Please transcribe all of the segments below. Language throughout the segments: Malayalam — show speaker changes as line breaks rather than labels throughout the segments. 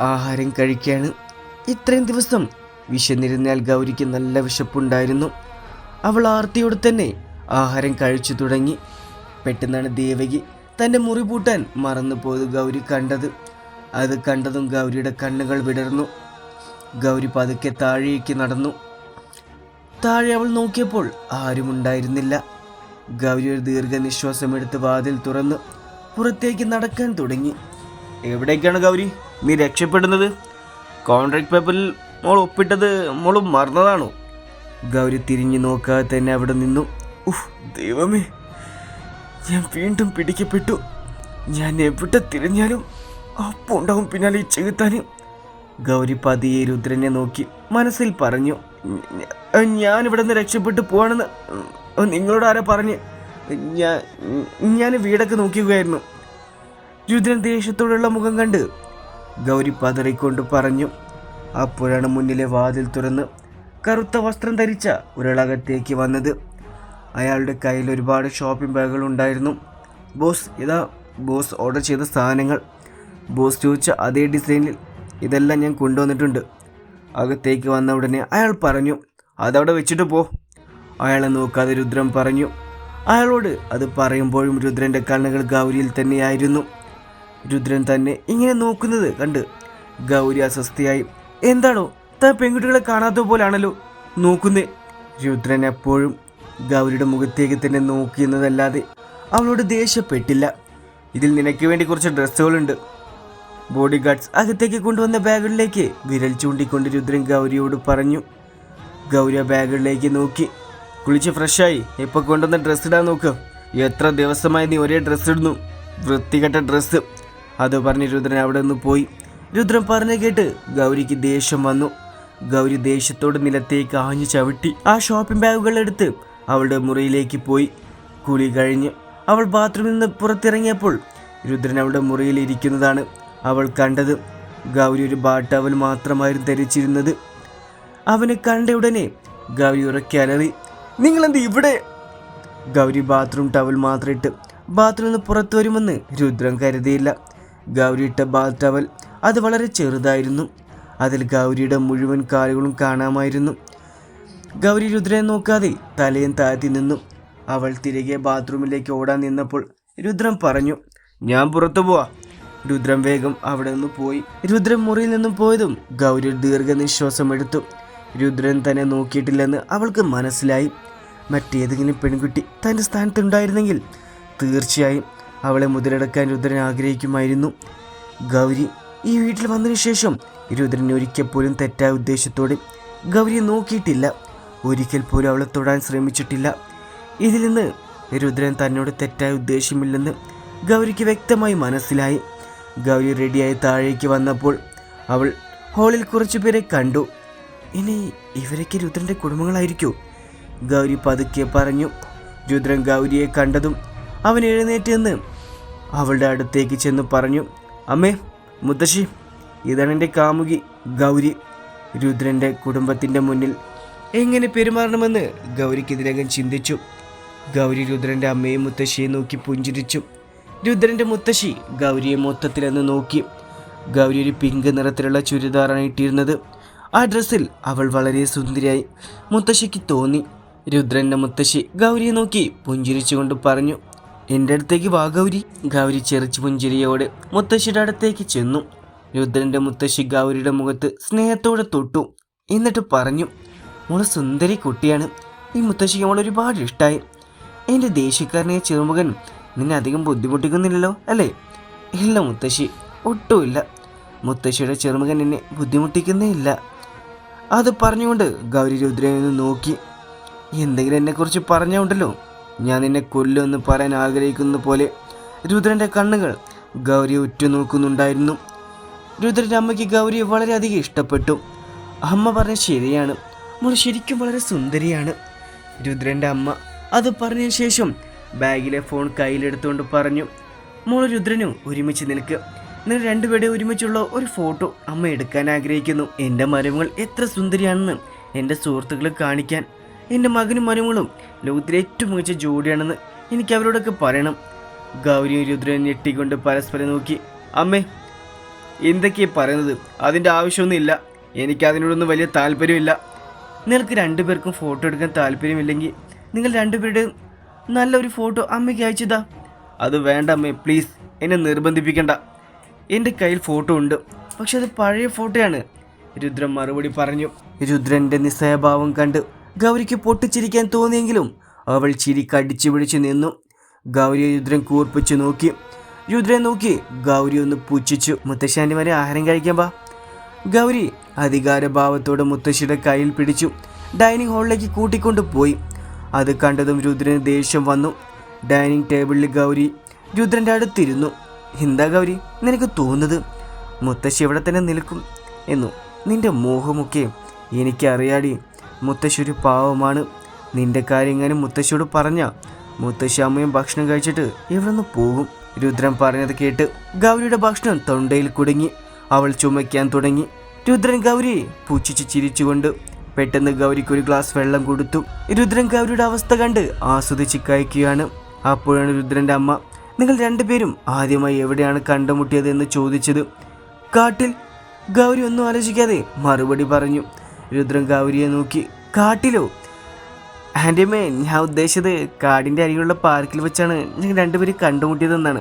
ആഹാരം കഴിക്കുകയാണ് ഇത്രയും ദിവസം. വിശന്നിരുന്നാൽ ഗൗരിക്ക് നല്ല വിശപ്പുണ്ടായിരുന്നു. അവൾ ആർത്തിയോട് തന്നെ ആഹാരം കഴിച്ചു തുടങ്ങി. പെട്ടെന്നാണ് ദേവകി തന്റെ മുറി പൂട്ടാൻ മറന്നുപോയത് ഗൗരി കണ്ടത്. അത് കണ്ടതും ഗൗരിയുടെ കണ്ണുകൾ വിടർന്നു. ഗൗരി പതുക്കെ താഴേക്ക് നടന്നു. താഴെ അവൾ നോക്കിയപ്പോൾ ആരുമുണ്ടായിരുന്നില്ല ഗൗരി ഒരു ദീർഘനിശ്വാസമെടുത്ത് വാതിൽ തുറന്ന് പുറത്തേക്ക് നടക്കാൻ തുടങ്ങി. എവിടേക്കാണ് ഗൗരി? നീ രക്ഷപ്പെടുന്നത്? കോൺട്രാക്ട് പേപ്പറിൽ മോൾ ഒപ്പിട്ടത് മോൾ മറന്നതാണോ? ഗൗരി തിരിഞ്ഞു നോക്കാതെ തന്നെ അവിടെ നിന്നു. ഉഫ് ദൈവമേ ഞാൻ വീണ്ടും പിടിക്കപ്പെട്ടു. ഞാൻ എവിടെ തിരിഞ്ഞാലും അപ്പം ഉണ്ടാവും പിന്നാലെ ഈ ചെകുത്താൻ ഗൗരി പതിയെ രുദ്രനെ നോക്കി മനസ്സിൽ പറഞ്ഞു ഞാനിവിടെ നിന്ന് രക്ഷപ്പെട്ട് പോവാണെന്ന് നിങ്ങളോട് ആരാ പറഞ്ഞ്? ഞാൻ ഞാൻ വീടൊക്കെ നോക്കിയുകയായിരുന്നു രുദ്രൻ ദേഷ്യത്തോടുള്ള മുഖം കണ്ട് ഗൗരി പതറിക്കൊണ്ട് പറഞ്ഞു അപ്പോഴാണ് മുന്നിലെ വാതിൽ തുറന്ന് കറുത്ത വസ്ത്രം ധരിച്ച ഒരാളകത്തേക്ക് വന്നത്. അയാളുടെ കയ്യിൽ ഒരുപാട് ഷോപ്പിംഗ് ബാഗുകൾ ഉണ്ടായിരുന്നു. ബോസ് ഇതാ ബോസ് ഓർഡർ ചെയ്ത സാധനങ്ങൾ. ബോസ് ചോദിച്ച അതേ ഡിസൈനിൽ ഇതെല്ലാം ഞാൻ കൊണ്ടുവന്നിട്ടുണ്ട്. അകത്തേക്ക് വന്ന ഉടനെ അയാൾ പറഞ്ഞു അതവിടെ വെച്ചിട്ട് പോ. അയാളെ നോക്കാതെ രുദ്രൻ പറഞ്ഞു അയാളോട് അത് പറയുമ്പോഴും രുദ്രന്റെ കണ്ണുകൾ ഗൗരിയിൽ തന്നെയായിരുന്നു. രുദ്രൻ തന്നെ ഇങ്ങനെ നോക്കുന്നത് കണ്ട് ഗൗരി അസ്വസ്ഥയായി. എന്താണോ താൻ പെൺകുട്ടികളെ കാണാത്ത പോലാണല്ലോ. നോക്കുന്നേ. രുദ്രൻ എപ്പോഴും ഗൗരിയുടെ മുഖത്തേക്ക് തന്നെ നോക്കിയെന്നതല്ലാതെ അവളോട് ദേഷ്യപ്പെട്ടില്ല. ഇതിൽ നിനക്ക് വേണ്ടി കുറച്ച് ഡ്രസ്സുകളുണ്ട്. ബോഡി ഗാർഡ്സ് അകത്തേക്ക് കൊണ്ടുവന്ന ബാഗുകളിലേക്ക് വിരൽ ചൂണ്ടിക്കൊണ്ട് രുദ്രൻ ഗൗരിയോട് പറഞ്ഞു. ഗൗരി ബാഗുകളിലേക്ക് നോക്കി. കുളിച്ച് ഫ്രഷായി. ഇപ്പൊ കൊണ്ടുവന്ന ഡ്രസ്സ് ഇടാൻ നോക്ക്. എത്ര ദിവസമായി നീ ഒരേ ഡ്രസ്സ് ഇടുന്നു. വൃത്തികെട്ട ഡ്രസ്സ്. അത് പറഞ്ഞ് രുദ്രൻ അവിടെ നിന്ന് പോയി. രുദ്രൻ പറഞ്ഞു കേട്ട് ഗൗരിക്ക് ദേഷ്യം വന്നു. ഗൗരി ദേഷ്യത്തോട് നിലത്തേക്ക് ആഞ്ഞു ചവിട്ടി. ആ ഷോപ്പിംഗ് ബാഗുകൾ എടുത്ത് അവളുടെ മുറിയിലേക്ക് പോയി. കുളി കഴിഞ്ഞ് അവൾ ബാത്റൂമിൽ നിന്ന് പുറത്തിറങ്ങിയപ്പോൾ രുദ്രൻ അവളുടെ മുറിയിൽ ഇരിക്കുന്നതാണ് അവൾ കണ്ടത്. ഗൗരി ഒരു ബാട്ടവൽ മാത്രമായിരുന്നു ധരിച്ചിരുന്നത്. അവനെ കണ്ട ഉടനെ ഗൗരി ഉറക്കി അലറി നിങ്ങളെന്ത് ഇവിടെ? ഗൗരി ബാത്റൂം ടവൽ മാത്രം ഇട്ട് ബാത്റൂമിൽ നിന്ന് പുറത്തു വരുമെന്ന് രുദ്രൻ കരുതിയില്ല. ഗൗരി ഇട്ട ബാത്ത് ടവൽ അത് വളരെ ചെറുതായിരുന്നു. അതിൽ ഗൗരിയുടെ മുഴുവൻ കാലുകളും കാണാമായിരുന്നു. ഗൗരി രുദ്രനെ നോക്കാതെ തലയും താഴ്ത്തി നിന്നു. അവൾ തിരികെ ബാത്റൂമിലേക്ക് ഓടാൻ നിന്നപ്പോൾ രുദ്രം പറഞ്ഞു ഞാൻ പുറത്തു പോവാ. രുദ്രം വേഗം അവിടെ നിന്ന് പോയി. രുദ്രം മുറിയിൽ നിന്നും പോയതും ഗൗരി ദീർഘനിശ്വാസം എടുത്തു. രുദ്രൻ തന്നെ നോക്കിയിട്ടില്ലെന്ന് അവൾക്ക് മനസ്സിലായി. മറ്റേതെങ്കിലും പെൺകുട്ടി തന്റെ സ്ഥാനത്തുണ്ടായിരുന്നെങ്കിൽ തീർച്ചയായും അവളെ മുതലെടുക്കാൻ രുദ്രൻ ആഗ്രഹിക്കുമായിരുന്നു. ഗൗരി ഈ വീട്ടിൽ വന്നതിന് ശേഷം രുദ്രൻ ഒരിക്കൽ പോലും തെറ്റായ ഉദ്ദേശത്തോടെ ഗൗരിയെ നോക്കിയിട്ടില്ല. ഒരിക്കൽ പോലും അവളെ തൊടാൻ ശ്രമിച്ചിട്ടില്ല. ഇതിൽ നിന്ന് രുദ്രൻ തന്നോട് തെറ്റായ ഉദ്ദേശമില്ലെന്ന് ഗൗരിക്ക് വ്യക്തമായി മനസ്സിലായി. ഗൗരി റെഡിയായി താഴേക്ക് വന്നപ്പോൾ അവൾ ഹാളിൽ കുറച്ചു പേരെ കണ്ടു. ഇനി ഇവരൊക്കെ രുദ്രന്റെ കുടുംബങ്ങളായിരിക്കോ ഗൗരി പതുക്കെ പറഞ്ഞു. രുദ്രൻ ഗൗരിയെ കണ്ടതും അവൻ എഴുന്നേറ്റ് നിന്ന് അവളുടെ അടുത്തേക്ക് ചെന്ന് പറഞ്ഞു അമ്മേ മുത്തശ്ശി ഇതാണ് എന്റെ കാമുകി ഗൗരി. രുദ്രന്റെ കുടുംബത്തിന്റെ മുന്നിൽ എങ്ങനെ പെരുമാറണമെന്ന് ഗൗരിക്ക് ഇതിനകം ചിന്തിച്ചു. ഗൗരി രുദ്രന്റെ അമ്മയും മുത്തശ്ശിയെ നോക്കി പുഞ്ചിരിച്ചു. രുദ്രന്റെ മുത്തശ്ശി ഗൗരിയെ മൊത്തത്തിലെന്ന് നോക്കി. ഗൗരി ഒരു പിങ്ക് നിറത്തിലുള്ള ചുരിദാറാണ് ഇട്ടിരുന്നത്. ആ ഡ്രസ്സിൽ അവൾ വളരെ സുന്ദരിയായി മുത്തശ്ശിക്ക് തോന്നി. രുദ്രന്റെ മുത്തശ്ശി ഗൗരിയെ നോക്കി പുഞ്ചിരിച്ചുകൊണ്ട് പറഞ്ഞു എന്റെ അടുത്തേക്ക് വാ ഗൗരി. ഗൗരി ചെറിച്ച് പുഞ്ചിരിയോടെ മുത്തശ്ശിയുടെ അടുത്തേക്ക് ചെന്നു. രുദ്രന്റെ മുത്തശ്ശി ഗൗരിയുടെ മുഖത്ത് സ്നേഹത്തോടെ തൊട്ടു. എന്നിട്ട് പറഞ്ഞു മോൾ സുന്ദരി കുട്ടിയാണ്. ഈ മുത്തശ്ശിക്ക് മോൾ ഒരുപാട് ഇഷ്ടമായി എന്റെ ദേഷ്യക്കാരനായ ചെറുമുഖൻ നിന്നെ അധികം ബുദ്ധിമുട്ടിക്കുന്നില്ലല്ലോ അല്ലേ? ഇല്ല മുത്തശ്ശി ഒട്ടുമില്ല. മുത്തശ്ശിയുടെ ചെറുമുഖൻ എന്നെ ബുദ്ധിമുട്ടിക്കുന്നേ ഇല്ല. അത് പറഞ്ഞുകൊണ്ട് ഗൗരി രുദ്രനെ നോക്കി. എന്തെങ്കിലും എന്നെക്കുറിച്ച് പറഞ്ഞുണ്ടല്ലോ ഞാൻ നിന്നെ കൊല്ലുമെന്ന് പറയാൻ ആഗ്രഹിക്കുന്ന പോലെ രുദ്രന്റെ കണ്ണുകൾ ഗൗരിയെ ഉറ്റുനോക്കുന്നുണ്ടായിരുന്നു. രുദ്രന്റെ അമ്മയ്ക്ക് ഗൗരിയെ വളരെയധികം ഇഷ്ടപ്പെട്ടു. അമ്മ പറഞ്ഞ ശരിയാണ്. മോൾ ശരിക്കും വളരെ സുന്ദരിയാണ്. രുദ്രന്റെ അമ്മ അത് പറഞ്ഞ ശേഷം ബാഗിലെ ഫോൺ കയ്യിലെടുത്തുകൊണ്ട് പറഞ്ഞു മോൾ രുദ്രനും ഒരുമിച്ച് നിൽക്ക്. നിങ്ങൾ രണ്ടുപേരുടെ ഒരുമിച്ചുള്ള ഒരു ഫോട്ടോ അമ്മ എടുക്കാൻ ആഗ്രഹിക്കുന്നു. എന്റെ മരുമകൾ എത്ര സുന്ദരിയാണെന്ന് എന്റെ സുഹൃത്തുക്കളെ കാണിക്കാൻ. എന്റെ മകനും മരുമകളും ലോകത്തിലെ ഏറ്റവും മികച്ച ജോഡിയാണെന്ന് എനിക്ക് അവരോടൊക്കെ പറയണം. ഗൗരിയും രുദ്രൻ ഞെട്ടിക്കൊണ്ട് പരസ്പരം നോക്കി അമ്മേ എന്തൊക്കെയാ പറയുന്നത്? അതിന്റെ ആവശ്യമൊന്നുമില്ല. എനിക്ക് അതിനോടൊന്നും വലിയ താല്പര്യമില്ല. നിങ്ങൾക്ക് രണ്ടുപേർക്കും ഫോട്ടോ എടുക്കാൻ താല്പര്യമില്ലെങ്കിൽ നിങ്ങൾ രണ്ടുപേരുടെയും നല്ലൊരു ഫോട്ടോ അമ്മയ്ക്ക് അയച്ചതാ. അത് വേണ്ട അമ്മേ പ്ലീസ്. എന്നെ നിർബന്ധിപ്പിക്കണ്ട. എന്റെ കയ്യിൽ ഫോട്ടോ ഉണ്ട്. പക്ഷെ അത് പഴയ ഫോട്ടോയാണ് രുദ്രൻ മറുപടി പറഞ്ഞു. രുദ്രന്റെ നിസ്സയഭാവം കണ്ട് ഗൗരിക്ക് പൊട്ടിച്ചിരിക്കാൻ തോന്നിയെങ്കിലും അവൾ ചിരി കടിച്ചു പിടിച്ചു നിന്നു. ഗൗരിയെ രുദ്രൻ കൂർപ്പിച്ചു നോക്കി. രുദ്രൻ നോക്കി ഗൗരി ഒന്ന് പുച്ഛിച്ചു. മുത്തശ്ശാന്റിമാരെ ആഹാരം കഴിക്കാൻ പാ ഗൗരി അധികാരഭാവത്തോടെ മുത്തശ്ശിയുടെ കയ്യിൽ പിടിച്ചു. ഡൈനിങ് ഹാളിലേക്ക് കൂട്ടിക്കൊണ്ടു പോയി. അത് കണ്ടതും രുദ്രന് ദേഷ്യം വന്നു. ഡൈനിങ് ടേബിളിൽ ഗൗരി രുദ്രന്റെ അടുത്തിരുന്നു. എന്താ ഗൗരി? നിനക്ക് തോന്നുന്നത് മുത്തശ്ശി ഇവിടെ തന്നെ നിൽക്കും? എന്നു നിന്റെ മോഹമൊക്കെ എനിക്കറിയാടി. മുത്തശ്ശി ഒരു പാവമാണ്. നിന്റെ കാര്യങ്ങളും മുത്തശ്ശിയോട് പറഞ്ഞ. മുത്തശ്ശി അമ്മയും ഭക്ഷണം കഴിച്ചിട്ട് ഇവിടെ നിന്ന് പോകും. രുദ്രൻ പറഞ്ഞത് കേട്ട് ഗൗരിയുടെ ഭക്ഷണം തൊണ്ടയിൽ കുടുങ്ങി. അവൾ ചുമയ്ക്കാൻ തുടങ്ങി. രുദ്രൻ ഗൗരിയെ പുച്ഛിച്ച് ചിരിച്ചുകൊണ്ട് പെട്ടെന്ന് ഗൗരിക്ക് ഒരു ഗ്ലാസ് വെള്ളം കൊടുത്തു. രുദ്രൻ ഗൗരിയുടെ അവസ്ഥ കണ്ട് ആസ്വദിച്ച് കഴിക്കുകയാണ്. അപ്പോഴാണ് രുദ്രന്റെ അമ്മ നിങ്ങൾ രണ്ടുപേരും ആദ്യമായി എവിടെയാണ് കണ്ടുമുട്ടിയത് എന്ന് ചോദിച്ചത്? കാട്ടിൽ ഗൗരി ഒന്നും ആലോചിക്കാതെ മറുപടി പറഞ്ഞു. രുദ്രൻ ഗൗരിയെ നോക്കി കാട്ടിലോ? ആന്റിയമ്മേ ഞാൻ ഉദ്ദേശിച്ചത് കാടിന്റെ അരികിലുള്ള പാർക്കിൽ വെച്ചാണ് ഞങ്ങൾ രണ്ടുപേരും കണ്ടുമുട്ടിയതെന്നാണ്.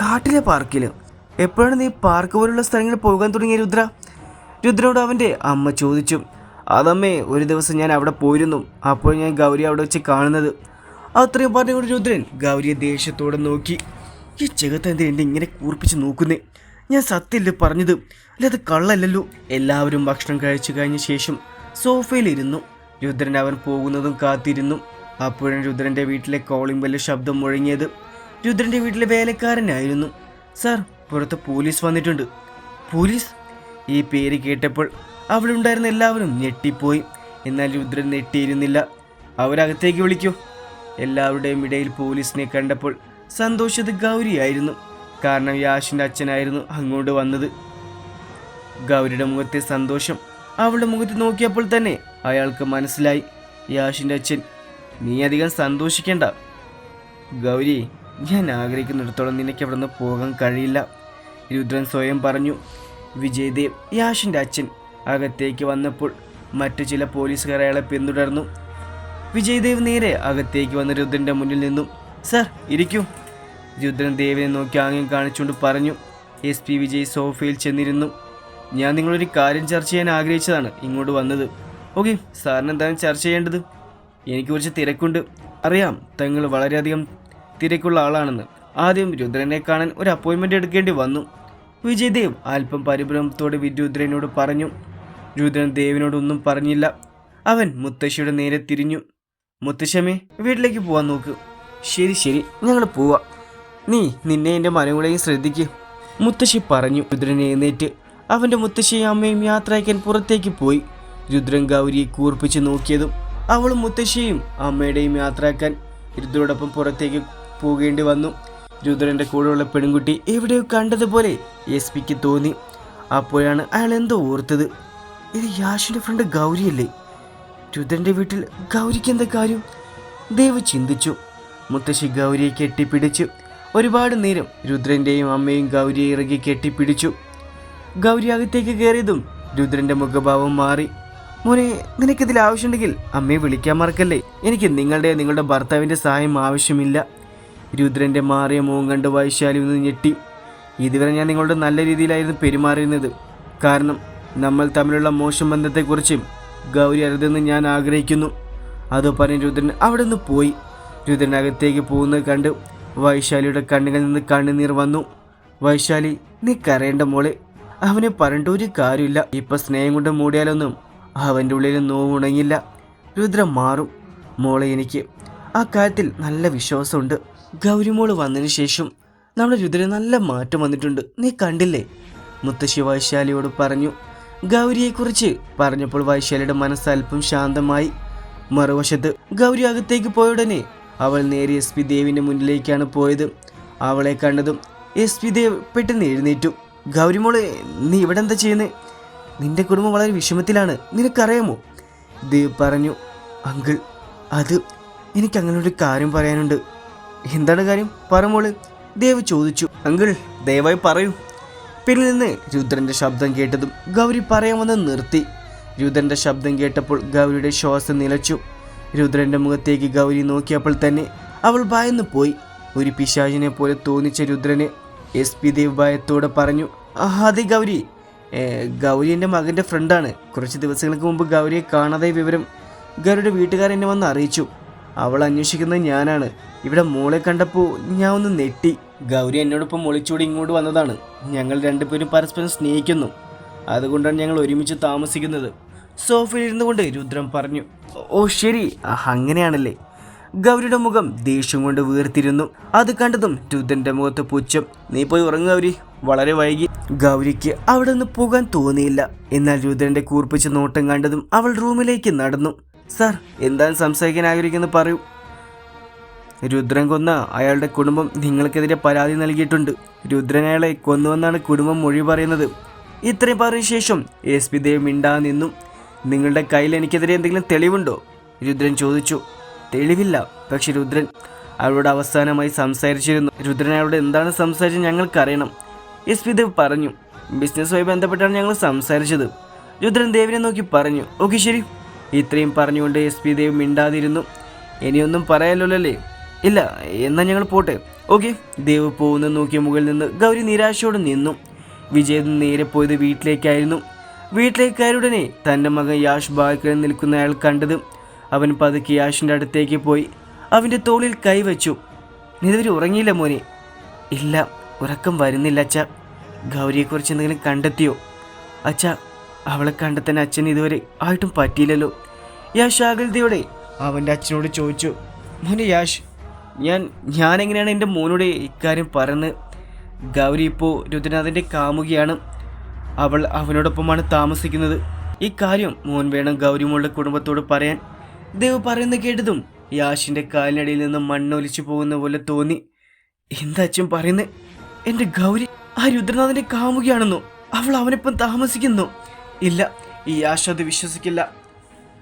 കാട്ടിലെ പാർക്കിൽ എപ്പോഴാണ് നീ പാർക്ക് പോലുള്ള സ്ഥലങ്ങളിൽ പോകാൻ തുടങ്ങിയ രുദ്ര? രുദ്രനോട് അവന്റെ അമ്മ ചോദിച്ചു. അതമ്മേ ഒരു ദിവസം ഞാൻ അവിടെ പോയിരുന്നു. അപ്പോൾ ഞാൻ ഗൗരി അവിടെ വെച്ച് കാണുന്നത്. അത്രയും പറഞ്ഞുകൊണ്ട് രുദ്രൻ ഗൗരിയെ ദേഷ്യത്തോടെ നോക്കി. ഈ ചെകുത്തെന്തിനെ ഇങ്ങനെ കൂർപ്പിച്ച് നോക്കുന്നേ? ഞാൻ സത്യല്ലേ പറഞ്ഞത്? അല്ലാതെ കള്ളല്ലല്ലോ. എല്ലാവരും ഭക്ഷണം കഴിച്ചു കഴിഞ്ഞ ശേഷം സോഫയിലിരുന്നു. രുദ്രൻ അവൻ പോകുന്നതും കാത്തിരുന്നു. അപ്പോഴും രുദ്രന്റെ വീട്ടിലെ കോളിംഗ് ബെല്ല് ശബ്ദം മുഴങ്ങിയത്. രുദ്രന്റെ വീട്ടിലെ വേലക്കാരനായിരുന്നു. സാർ പുറത്ത് പോലീസ് വന്നിട്ടുണ്ട്. പോലീസ്? ഈ പേര് കേട്ടപ്പോൾ അവിടെ ഉണ്ടായിരുന്ന എല്ലാവരും ഞെട്ടിപ്പോയി. എന്നാൽ രുദ്രൻ ഞെട്ടിയിരുന്നില്ല. അവരകത്തേക്ക് വിളിക്കൂ. എല്ലാവരുടെയും ഇടയിൽ പോലീസിനെ കണ്ടപ്പോൾ സന്തോഷത് ഗൗരിയായിരുന്നു. കാരണം യാഷിന്റെ അച്ഛനായിരുന്നു അങ്ങോട്ട് വന്നത്. ഗൗരിയുടെ മുഖത്തെ സന്തോഷം അവളുടെ മുഖത്ത് നോക്കിയപ്പോൾ തന്നെ അയാൾക്ക് മനസ്സിലായി. യാഷിന്റെ അച്ഛൻ നീ അധികം സന്തോഷിക്കേണ്ട. ഗൗരി ഞാൻ ആഗ്രഹിക്കുന്നിടത്തോളം നിനക്ക് അവിടെ നിന്ന് പോകാൻ കഴിയില്ല. രുദ്രൻ സ്വയം പറഞ്ഞു. വിജയദേവ് യാഷിന്റെ അച്ഛൻ അകത്തേക്ക് വന്നപ്പോൾ മറ്റു ചില പോലീസുകാർ അയാളെ പിന്തുടർന്നു. വിജയ്ദേവ് നേരെ അകത്തേക്ക് വന്ന രുദ്രന്റെ മുന്നിൽ നിന്നും. സർ ഇരിക്കൂ. രുദ്രൻ ദേവിനെ നോക്കി ആംഗ്യം കാണിച്ചുകൊണ്ട് പറഞ്ഞു എസ് പി വിജയ് സോഫയിൽ ചെന്നിരുന്നു. ഞാൻ നിങ്ങളൊരു കാര്യം ചർച്ച ചെയ്യാൻ ആഗ്രഹിച്ചതാണ് ഇങ്ങോട്ട് വന്നത്. ഓക്കെ സാറിന് എന്താണ് ചർച്ച ചെയ്യേണ്ടത്? എനിക്ക് കുറച്ച് തിരക്കുണ്ട്. അറിയാം തങ്ങൾ വളരെയധികം തിരക്കുള്ള ആളാണെന്ന്. ആദ്യം രുദ്രനെ കാണാൻ ഒരു അപ്പോയിൻമെന്റ് എടുക്കേണ്ടി വന്നു. വിജയദേവ് അല്പം പരിഭ്രമത്തോടെ രുദ്രനോട് പറഞ്ഞു. രുദ്രൻ ദേവിനോടൊന്നും പറഞ്ഞില്ല. അവൻ മുത്തശ്ശിയുടെ നേരെ തിരിഞ്ഞു. മുത്തശ്ശമ്മേ വീട്ടിലേക്ക് പോകാൻ നോക്ക്. ശരി ശരി ഞങ്ങൾ പോവാ. നീ നിന്നെ എന്റെ മനങ്ങളെയും ശ്രദ്ധിക്കും. മുത്തശ്ശി പറഞ്ഞു. രുദ്രൻ എഴുന്നേറ്റ്. അവന്റെ മുത്തശ്ശിയും അമ്മയും യാത്ര അയക്കാൻ പുറത്തേക്ക് പോയി. രുദ്രൻ ഗൗരിയെ കൂർപ്പിച്ച് നോക്കിയതും അവളും മുത്തശ്ശിയും അമ്മയുടെയും യാത്രയാക്കാൻ രുദ്രോടൊപ്പം പുറത്തേക്ക് പോകേണ്ടി വന്നു. രുദ്രന്റെ കൂടെയുള്ള പെൺകുട്ടി എവിടെയോ കണ്ടതുപോലെ എസ് പിക്ക് തോന്നി. അപ്പോഴാണ് അയാൾ എന്തോ ഓർത്തത്. ഇത് യാഷിന്റെ ഫ്രണ്ട് ഗൗരിയല്ലേ? രുദ്രന്റെ വീട്ടിൽ ഗൗരിക്ക് എന്താ കാര്യം? ദേവ് ചിന്തിച്ചു. മുത്തശ്ശി ഗൗരിയെ കെട്ടിപ്പിടിച്ചു. ഒരുപാട് നേരം രുദ്രന്റെയും അമ്മയും ഗൗരിയെ ഇറങ്ങി കെട്ടിപ്പിടിച്ചു ഗൗരി അകത്തേക്ക് കയറിയതും രുദ്രന്റെ മുഖഭാവം മാറി. മോനെ നിനക്കിതിൽ ആവശ്യമുണ്ടെങ്കിൽ അമ്മയെ വിളിക്കാൻ മറക്കല്ലേ? എനിക്ക് നിങ്ങളുടെ നിങ്ങളുടെ ഭർത്താവിന്റെ സഹായം ആവശ്യമില്ല. രുദ്രന്റെ മാറിയ മുഖം കണ്ട് വൈശാലി ഒന്ന് ഞെട്ടി. ഇതുവരെ ഞാൻ നിങ്ങളോട് നല്ല രീതിയിലായിരുന്നു പെരുമാറിയിരുന്നത്. കാരണം നമ്മൾ തമ്മിലുള്ള മോശം ബന്ധത്തെക്കുറിച്ചും ഗൗരി അരുതെന്ന് ഞാൻ ആഗ്രഹിക്കുന്നു. അത് പറഞ്ഞ് രുദ്രൻ അവിടെ നിന്ന് പോയി. രുദ്രൻ അകത്തേക്ക് പോകുന്നത് കണ്ട് വൈശാലിയുടെ കണ്ണുകളിൽ നിന്ന് കണ്ണുനീർ വന്നു. വൈശാലി നീ കരയേണ്ട മോളെ അവനെ പറഞ്ഞിട്ട് ഒരു കാര്യമില്ല. ഇപ്പൊ സ്നേഹം കൊണ്ട് മൂടിയാലൊന്നും അവന്റെ ഉള്ളിൽ നോവുണങ്ങില്ല. രുദ്ര മാറും. മോളെ എനിക്ക് ആ കാര്യത്തിൽ നല്ല വിശ്വാസമുണ്ട്. ഗൗരിമോൾ വന്നതിന് ശേഷം നമ്മുടെ രുദ്രന് നല്ല മാറ്റം വന്നിട്ടുണ്ട്. നീ കണ്ടില്ലേ? മുത്തശ്ശി വൈശാലിയോട് പറഞ്ഞു. ഗൗരിയെക്കുറിച്ച് പറഞ്ഞപ്പോൾ വൈശാലിയുടെ മനസ്സ് അല്പം ശാന്തമായി. മറുവശത്ത് ഗൗരി അകത്തേക്ക് പോയുടനെ അവൾ നേരെ എസ് പി ദേവിന്റെ മുന്നിലേക്കാണ് പോയത്. അവളെ കണ്ടതും എസ് പി ദേവ് പെട്ടെന്ന് എഴുന്നേറ്റു. ഗൗരിമോളെ നീ ഇവിടെ എന്താ ചെയ്യുന്നത് നിന്റെ കുടുംബം വളരെ വിഷമത്തിലാണ്. നിനക്കറിയാമോ? ദേവ് പറഞ്ഞു. അങ്കിൾ അത് എനിക്ക് അങ്ങനെ ഒരു കാര്യം പറയാനുണ്ട്. എന്താണ് കാര്യം? പറമോൾ ദേവ് ചോദിച്ചു. അങ്കിൾ ദയവായി പറയൂ. പിന്നിൽ നിന്ന് രുദ്രന്റെ ശബ്ദം കേട്ടതും ഗൗരി പറയാമെന്ന് നിർത്തി. രുദ്രന്റെ ശബ്ദം കേട്ടപ്പോൾ ഗൗരിയുടെ ശ്വാസം നിലച്ചു. രുദ്രന്റെ മുഖത്തേക്ക് ഗൗരി നോക്കിയപ്പോൾ തന്നെ അവൾ ഭയന്നു പോയി. ഒരു പിശാചിനെ പോലെ തോന്നിച്ച രുദ്രന് എസ് പി ദേവ് ഭയത്തോടെ പറഞ്ഞു "ആ, അതെ ഗൗരി. ഗൗരി എന്റെ മകന്റെ ഫ്രണ്ടാണ് കുറച്ച് ദിവസങ്ങൾക്ക് മുമ്പ് ഗൗരിയെ കാണാതെ വിവരം ഗൗരിയുടെ വീട്ടുകാർ എന്നെ വന്ന് അറിയിച്ചു. അവൾ അന്വേഷിക്കുന്നത് ഞാനാണ്. ഇവിടെ മോളെ കണ്ടപ്പോൾ ഞാൻ ഒന്ന് നെട്ടി ഗൗരി എന്നോടൊപ്പം ഒളിച്ചൂടി ഇങ്ങോട്ട് വന്നതാണ്. ഞങ്ങൾ രണ്ടുപേരും പരസ്പരം സ്നേഹിക്കുന്നു. അതുകൊണ്ടാണ് ഞങ്ങൾ ഒരുമിച്ച് താമസിക്കുന്നത്. സോഫയിൽ ഇരുന്നു കൊണ്ട് രുദ്രം പറഞ്ഞു ഓ ശരി അങ്ങനെയാണല്ലേ. ഗൗരിയുടെ മുഖം ദേഷ്യം കൊണ്ട് വീർത്തിരുന്നു. അത് കണ്ടതും രുദ്രന്റെ മുഖത്ത് പുച്ഛം നീ പോയി ഉറങ്ങുക ഗൗരി വളരെ വൈകി. ഗൗരിക്ക് അവിടെ നിന്ന് പോകാൻ തോന്നിയില്ല. എന്നാൽ രുദ്രന്റെ കൂർപ്പിച്ച നോട്ടം കണ്ടതും അവൾ റൂമിലേക്ക് നടന്നു. സാർ എന്താണ് സംസാരിക്കാൻ ആഗ്രഹിക്കുന്നത് പറയൂ. രുദ്രൻ കൊന്ന അയാളുടെ കുടുംബം നിങ്ങൾക്കെതിരെ പരാതി നൽകിയിട്ടുണ്ട്. രുദ്രൻ അയാളെ കൊന്നുവെന്നാണ് കുടുംബം മൊഴി പറയുന്നത്. ഇത്രയും പറഞ്ഞ ശേഷം എസ് പി ദേവ് മിണ്ടാ നിന്നു. നിങ്ങളുടെ കയ്യിൽ എനിക്കെതിരെ എന്തെങ്കിലും തെളിവുണ്ടോ? രുദ്രൻ ചോദിച്ചു. തെളിവില്ല പക്ഷെ രുദ്രൻ അവളോട് അവസാനമായി സംസാരിച്ചിരുന്നു. രുദ്രൻ അവരോട് എന്താണ് സംസാരിച്ചത് ഞങ്ങൾക്കറിയണം. എസ് പി ദേവ് പറഞ്ഞു ബിസിനസ്സുമായി ബന്ധപ്പെട്ടാണ് ഞങ്ങൾ സംസാരിച്ചത്. രുദ്രൻ ദേവിനെ നോക്കി പറഞ്ഞു ഓക്കെ ശരി. ഇത്രയും പറഞ്ഞുകൊണ്ട് എസ് പി ദേവ് മിണ്ടാതിരുന്നു. ഇനിയൊന്നും പറയാലല്ലേ ഇല്ല എന്നാൽ ഞങ്ങൾ പോട്ടെ. ഓക്കെ. ദേവ് പോകുന്ന നോക്കിയ മുകളിൽ നിന്ന് ഗൗരി നിരാശയോടെ നിന്നു. വിജയൻ നേരെ പോയത് വീട്ടിലേക്കായിരുന്നു. വീട്ടിലേക്ക് കയറുടനെ തന്റെ മകൻ യാഷ് ബാക്കിൽ നിൽക്കുന്ന അയാൾ കണ്ടത് അവൻ പതുക്കെ യാഷിന്റെ അടുത്തേക്ക് പോയി. അവന്റെ തോളിൽ കൈവച്ചു നീ ഇതുവരെ ഉറങ്ങിയില്ല മോനെ. ഇല്ല ഉറക്കം വരുന്നില്ല അച്ഛ. ഗൗരിയെക്കുറിച്ച് എന്തെങ്കിലും കണ്ടെത്തിയോ? അച്ഛ അവളെ കണ്ടെത്താൻ അച്ഛൻ ഇതുവരെ ആയിട്ടും പറ്റിയില്ലല്ലോ. യാഷ് ആകൃതിയോടെ അവന്റെ അച്ഛനോട് ചോദിച്ചു. മോനെ യാഷ് ഞാൻ ഞാനെങ്ങനെയാണ് എന്റെ മോനോട് ഇക്കാര്യം പറഞ്ഞ് ഗൗരി ഇപ്പോൾ രുദ്രനാഥിന്റെ കാമുകിയാണ്. അവൾ അവനോടൊപ്പമാണ് താമസിക്കുന്നത്. ഇക്കാര്യം കാര്യം മോൻ വേണം ഗൗരിമോളുടെ കുടുംബത്തോട് പറയാൻ. ദേവ് പറയുന്ന കേട്ടതും യാഷിന്റെ കാലിനടിയിൽ നിന്ന് മണ്ണൊലിച്ചു പോകുന്ന പോലെ തോന്നി. എന്താ അച്ഛൻ പറയുന്നത് എന്റെ ഗൗരി ആ രുദ്രനാഥിന്റെ കാമുകയാണെന്നോ? അവൾ അവനൊപ്പം താമസിക്കുന്നു. ഇല്ല ഈ യാഷ് അത് വിശ്വസിക്കില്ല.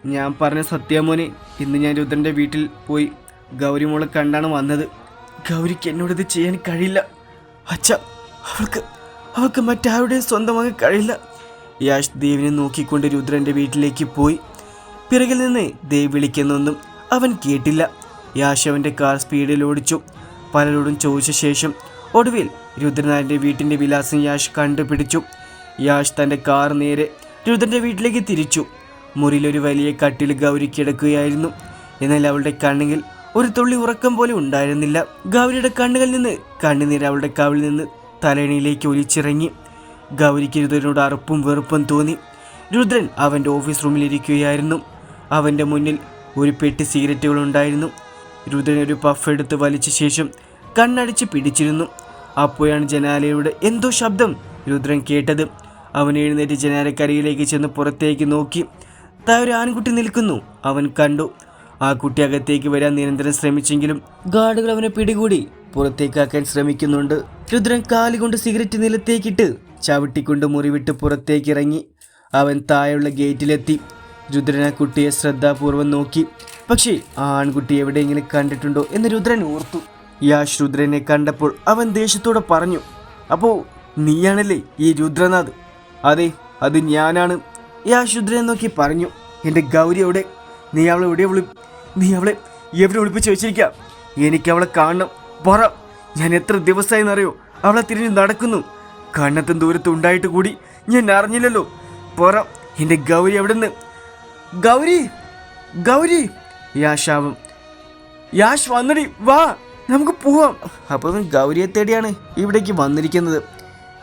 ഞാൻ പറഞ്ഞ സത്യമോനെ ഇന്ന് ഞാൻ രുദ്രന്റെ വീട്ടിൽ പോയി ഗൗരിമോളെ കണ്ടാണ് വന്നത്. ഗൗരിക്ക് എന്നോട് ഇത് ചെയ്യാൻ കഴിയില്ല. അച്ഛ അവൾക്ക് അവൾക്ക് മറ്റാരുടെയും സ്വന്തമാകാൻ കഴിയില്ല. യാഷ് ദേവിനെ നോക്കിക്കൊണ്ട് രുദ്രന്റെ വീട്ടിലേക്ക് പോയി. പിറകിൽ നിന്ന് ദേവ് വിളിക്കുന്നൊന്നും അവൻ കേട്ടില്ല. യാഷ് അവന്റെ കാർ സ്പീഡിൽ ഓടിച്ചു. പലരോടും ചോദിച്ച ശേഷം ഒടുവിൽ രുദ്രനാഥന്റെ വീട്ടിന്റെ വിലാസം യാഷ് കണ്ടുപിടിച്ചു. യാഷ് തന്റെ കാർ നേരെ രുദ്രന്റെ വീട്ടിലേക്ക് തിരിച്ചു. മുറിയിലൊരു വലിയ കട്ടിൽ ഗൗരി കിടക്കുകയായിരുന്നു. എന്നാൽ അവളുടെ കണ്ണുകിൽ ഒരു തുള്ളി ഉറക്കം പോലെ ഉണ്ടായിരുന്നില്ല. ഗൗരിയുടെ കണ്ണുകളിൽ നിന്ന് കണ്ണുനീർ അവളുടെ കവിളിൽ നിന്ന് തലയണിയിലേക്ക് ഒലിച്ചിറങ്ങി. ഗൗരിക്ക് രുദ്രനോട് അറുപ്പും വെറുപ്പും തോന്നി. രുദ്രൻ അവന്റെ ഓഫീസ് റൂമിലിരിക്കുകയായിരുന്നു. അവന്റെ മുന്നിൽ ഒരു പെട്ടി സിഗരറ്റുകൾ ഉണ്ടായിരുന്നു രുദ്രൻ ഒരു പഫ് എടുത്ത് വലിച്ച ശേഷം കണ്ണടിച്ച് പിടിച്ചിരുന്നു. അപ്പോഴാണ് ജനാലയുടെ എന്തോ ശബ്ദം രുദ്രൻ കേട്ടത്. അവൻ എഴുന്നേറ്റ് ജനാലക്കരയിലേക്ക് ചെന്ന് പുറത്തേക്ക് നോക്കി. താ ഒരു ആൺകുട്ടി നിൽക്കുന്നു. അവൻ കണ്ടു. ആ കുട്ടി അകത്തേക്ക് വരാൻ നിരന്തരം ശ്രമിച്ചെങ്കിലും ഗാർഡുകൾ അവനെ പിടികൂടി. പുറത്തേക്കാക്കാൻ ശ്രമിക്കുന്നുണ്ട്. രുദ്രൻ കാലുകൊണ്ട് സിഗരറ്റ് നിലത്തേക്കിട്ട് ചവിട്ടിക്കൊണ്ട് മുറിവിട്ട് പുറത്തേക്കിറങ്ങി. അവൻ താഴെയുള്ള ഗേറ്റിലെത്തി. രുദ്രൻ ആ കുട്ടിയെ ശ്രദ്ധാപൂർവം നോക്കി. പക്ഷേ ആ ആൺകുട്ടി എവിടെയെങ്കിലും കണ്ടിട്ടുണ്ടോ എന്ന് രുദ്രൻ ഓർത്തു. യാഷ് രുദ്രനെ കണ്ടപ്പോൾ അവൻ ദേഷ്യത്തോടെ പറഞ്ഞു അപ്പോ നീയാണല്ലേ ഈ രുദ്രനാഥ്? അതെ അത് ഞാനാണ്. യാഷ് രുദ്രനെ നോക്കി പറഞ്ഞു എന്റെ ഗൗരി എവിടെ? നീ അവളെ എവിടെ വിളി നീ അവളെ എവിടെ വിളിപ്പിച്ച് വെച്ചിരിക്കാം? എനിക്ക് അവളെ കാണണം. പറ ഞാൻ എത്ര ദിവസമായി എന്നറിയോ അവളെ തിരിഞ്ഞ് നടക്കുന്നു. കണ്ണത്തും ദൂരത്ത് ഉണ്ടായിട്ട് കൂടി ഞാൻ അറിഞ്ഞില്ലല്ലോ. പറ എന്റെ ഗൗരി എവിടെ നിന്ന് ഗൗരി ഗൗരി. യാഷാവും യാഷ് വന്നടി വാ നമുക്ക് പോവാം. അപ്പോൾ ഗൗരിയെ തേടിയാണ് ഇവിടേക്ക് വന്നിരിക്കുന്നത്.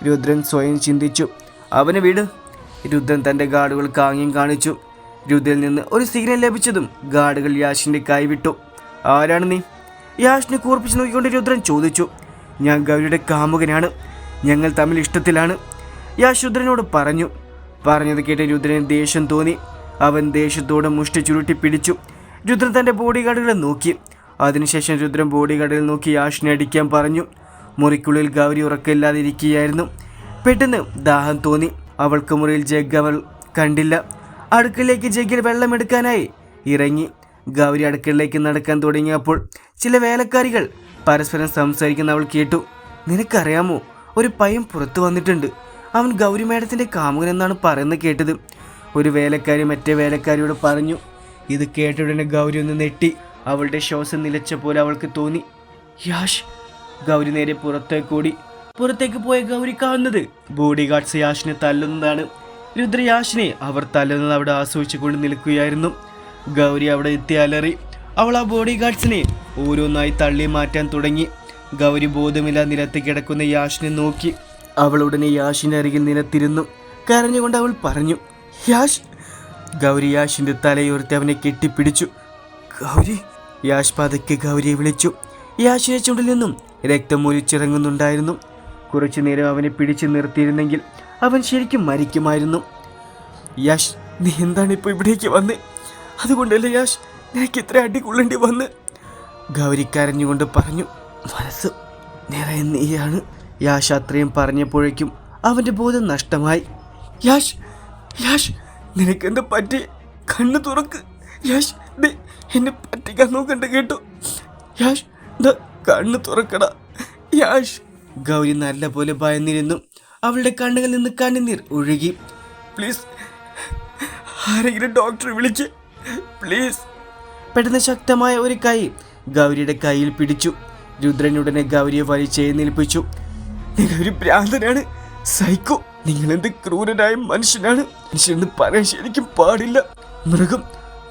രുദ്രൻ സ്വയം ചിന്തിച്ചു. അവനെ വീട്. രുദ്രൻ തന്റെ ഗാർഡുകൾ കാങ്ങിയും കാണിച്ചു. രുദ്രനിൽ നിന്ന് ഒരു സിഗ്നൽ ലഭിച്ചതും ഗാർഡുകൾ യാഷിന്റെ കൈവിട്ടു. ആരാണ് നീ? യാഷിനെ കൂർപ്പിച്ച് നോക്കിക്കൊണ്ട് രുദ്രൻ ചോദിച്ചു ഞാൻ ഗൗരിയുടെ കാമുകനാണ്. ഞങ്ങൾ തമ്മിൽ ഇഷ്ടത്തിലാണ്. യാഷ് രുദ്രനോട് പറഞ്ഞു. പറഞ്ഞത് കേട്ട് രുദ്രന് ദേഷ്യം തോന്നി. അവൻ ദേഷ്യത്തോടെ മുഷ്ടി ചുരുട്ടി പിടിച്ചു. രുദ്രൻ തന്റെ ബോഡി ഗാർഡുകളെ നോക്കി. അതിനുശേഷം രുദ്രൻ ബോഡി ഗാർഡിൽ നോക്കി യാഷിനെ അടിക്കാൻ പറഞ്ഞു. മുറിക്കുള്ളിൽ ഗൗരി ഉറക്കമില്ലാതെ ഇരിക്കുകയായിരുന്നു പെട്ടെന്ന് ദാഹം തോന്നി. അവൾക്ക് മുറിയിൽ ജഗ് അവൾ കണ്ടില്ല. അടുക്കളയിലേക്ക് ജഗ്ഗിൽ വെള്ളമെടുക്കാനായി ഇറങ്ങി. ഗൗരി അടുക്കളയിലേക്ക് നടക്കാൻ തുടങ്ങിയപ്പോൾ ചില വേലക്കാരികൾ പരസ്പരം സംസാരിക്കുന്ന അവൾ കേട്ടു. നിനക്കറിയാമോ ഒരു പയം പുറത്തു വന്നിട്ടുണ്ട്. അവൻ ഗൗരി മേഡത്തിന്റെ കാമുകൻ എന്നാണ് പറയുന്നത് കേട്ടത്. ഒരു വേലക്കാരി മറ്റേ വേലക്കാരിയോട് പറഞ്ഞു ഇത് കേട്ട ഉടനെ ഗൗരി ഒന്ന് നെട്ടി അവളുടെ ശ്വാസം നിലച്ച പോലെ അവൾക്ക് തോന്നി. യാഷ് ഗൗരി നേരെ പുറത്തേക്ക് ഓടി. പുറത്തേക്ക് പോയ ഗൗരി കാണുന്നത് ബോഡി ഗാർഡ്സ് യാഷിനെ തല്ലുന്നതാണ്. രുദ്ര യാഷിനെ അവർ തല്ലുന്നത് അവിടെ ആസ്വദിച്ചുകൊണ്ട് നിൽക്കുകയായിരുന്നു. ഗൗരി അവിടെ എത്തിയാലറി. അവൾ ആ ബോഡി ഗാർഡ്സിനെ ഓരോന്നായി തള്ളി മാറ്റാൻ തുടങ്ങി. ഗൗരി ബോധമില്ല നിരത്തി കിടക്കുന്ന യാഷിനെ നോക്കി. അവൾ ഉടനെ യാഷിന്റെ അരികിൽ നിലത്തിരുന്നു. കരഞ്ഞുകൊണ്ട് അവൾ പറഞ്ഞു യാഷ്. ഗൗരി യാഷിന്റെ തലയുയർത്തി അവനെ കെട്ടിപ്പിടിച്ചു. ഗൗരി. യാഷ് പതുക്കെ ഗൗരിയെ വിളിച്ചു. യാഷിനെ ചുണ്ടിൽ നിന്നും രക്തം ഒലിച്ചിറങ്ങുന്നുണ്ടായിരുന്നു. കുറച്ചു നേരം അവനെ പിടിച്ചു നിർത്തിയിരുന്നെങ്കിൽ അവൻ ശരിക്കും മരിക്കുമായിരുന്നു. യാഷ് നീ എന്താണ് ഇപ്പോൾ ഇവിടേക്ക് വന്ന്? അതുകൊണ്ടല്ലേ യാഷ് നിനക്ക് ഇത്ര അടി കൊള്ളേണ്ടി വന്ന് ഗൗരിക്കരഞ്ഞുകൊണ്ട് പറഞ്ഞു മനസ്സ് നിറയെ നീയാണ് യാഷ് അത്രയും പറഞ്ഞപ്പോഴേക്കും അവന്റെ ബോധം നഷ്ടമായി. യാഷ് യാഷ് നിനക്കെന്ത് പറ്റി? കണ്ണു തുറക്ക്. യാഷ് ദേ എന്നെ പറ്റിക്കാൻ നോക്കണ്ട കേട്ടോ. യാഷ് ദ കണ്ണ് തുറക്കട. യാഷ്. ഗൗരി നല്ലപോലെ ഭയന്നിരുന്നു. അവളുടെ കണ്ണുകളിൽ നിന്ന് കണ്ണുനീർ ഒഴുകി. പ്ലീസ് ആരെങ്കിലും ഡോക്ടറെ വിളിക്ക്. പ്ലീസ്. പെട്ടെന്ന് ശക്തമായ ഒരു കൈ ഗൗരിയുടെ കയ്യിൽ പിടിച്ചു. രുദ്രനുടനെ ഗൗരിയെ വലിച്ചേൽപ്പിച്ചു ഒരു ഭ്രാന്തനാണ്. സൈക്കോ നിങ്ങൾ എന്ത് ക്രൂരനായ മനുഷ്യനാണ്? മനുഷ്യനെന്ന് പറയാൻ ശരിക്കും പാടില്ല. മൃഗം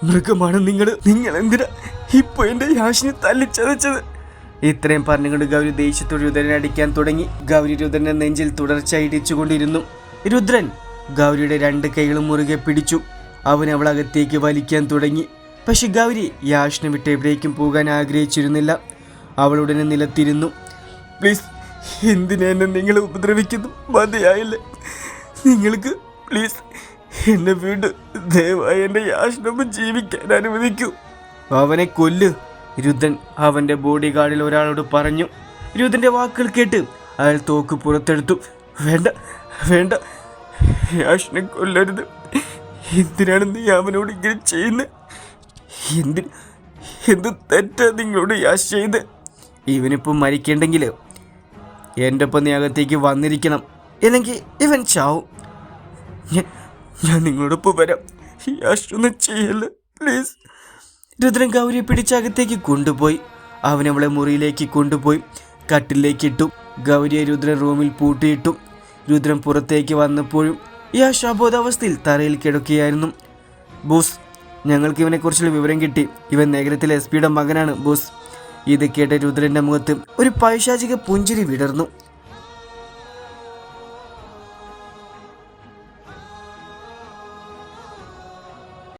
മൃഗമാണ് നിങ്ങൾ. നിങ്ങൾ എന്തിനാ ഇപ്പൊ എന്റെ യാഷിനെ തല്ലിച്ചതച്ചത്? ഇത്രയും പറഞ്ഞുകൊണ്ട് ഗൗരി ദേഷ്യത്തോട് രുദ്രനെ അടിക്കാൻ തുടങ്ങി. ഗൗരി രുദ്രന്റെ നെഞ്ചിൽ തുടർച്ചയായി ഇടിച്ചുകൊണ്ടിരുന്നു. രുദ്രൻ ഗൗരിയുടെ രണ്ട് കൈകളും മുറുകെ പിടിച്ചു. അവൻ അവൾ അകത്തേക്ക് വലിക്കാൻ തുടങ്ങി. പക്ഷെ ഗൗരി യാഷ്നെ വിട്ട് എവിടേക്കും പോകാൻ ആഗ്രഹിച്ചിരുന്നില്ല. അവളുടനെ നിലത്തിരുന്നു. പ്ലീസ് എന്തിനാ എന്നെ നിങ്ങൾ ഉപദ്രവിക്കുന്നു? മതിയായില്ലേ? നിങ്ങൾക്ക് പ്ലീസ് എന്നെ വീട് ദയവായി എന്റെ യാഷ്ണമ്മ ജീവിക്കാൻ അനുവദിക്കൂ. അവനെ കൊല്ല് രുദ്രൻ അവന്റെ ബോഡി ഗാർഡിൽ ഒരാളോട് പറഞ്ഞു. രുദ്രന്റെ വാക്കുകൾ കേട്ട് അയാൾ തോക്ക് പുറത്തെടുത്തു. വേണ്ട വേണ്ട യാഷ്നെ കൊല്ലരുത്. എന്തിനാണ് നീ അവനോട് ഇങ്ങനെ ചെയ്യുന്നത് എന്തിന് എന്ത് തെറ്റാ നിങ്ങളോട് യാഷ് ചെയ്ത് ഇവനിപ്പോൾ മരിക്കണ്ടെങ്കിൽ എന്റെ ഒപ്പം നീ അകത്തേക്ക് വന്നിരിക്കണം. അല്ലെങ്കിൽ ഇവൻ ചാവും. ഞാൻ ഞാൻ നിങ്ങളോടൊപ്പം വരാം. യാഷ് ഒന്ന് ചെയ്യല്ല പ്ലീസ് രുദ്രൻ ഗൗരിയെ പിടിച്ചകത്തേക്ക് കൊണ്ടുപോയി. അവനവളെ മുറിയിലേക്ക് കൊണ്ടുപോയി. കട്ടിലേക്ക് ഇട്ടു. ഗൗരിയെ രുദ്രൻ റൂമിൽ പൂട്ടിയിട്ടു. രുദ്രൻ പുറത്തേക്ക് വന്നപ്പോഴും യാഷ് അബോധാവസ്ഥയിൽ തറയിൽ കിടക്കുകയായിരുന്നു. ബോസ് ഞങ്ങൾക്ക് ഇവനെക്കുറിച്ചുള്ള വിവരം കിട്ടി. ഇവൻ നഗരത്തിലെ എസ് പിയുടെ മകനാണ് ബോസ്. ഇത് കേട്ട രുദ്രന്റെ മുഖത്ത് ഒരു പൈശാചിക പുഞ്ചിരി വിടർന്നു.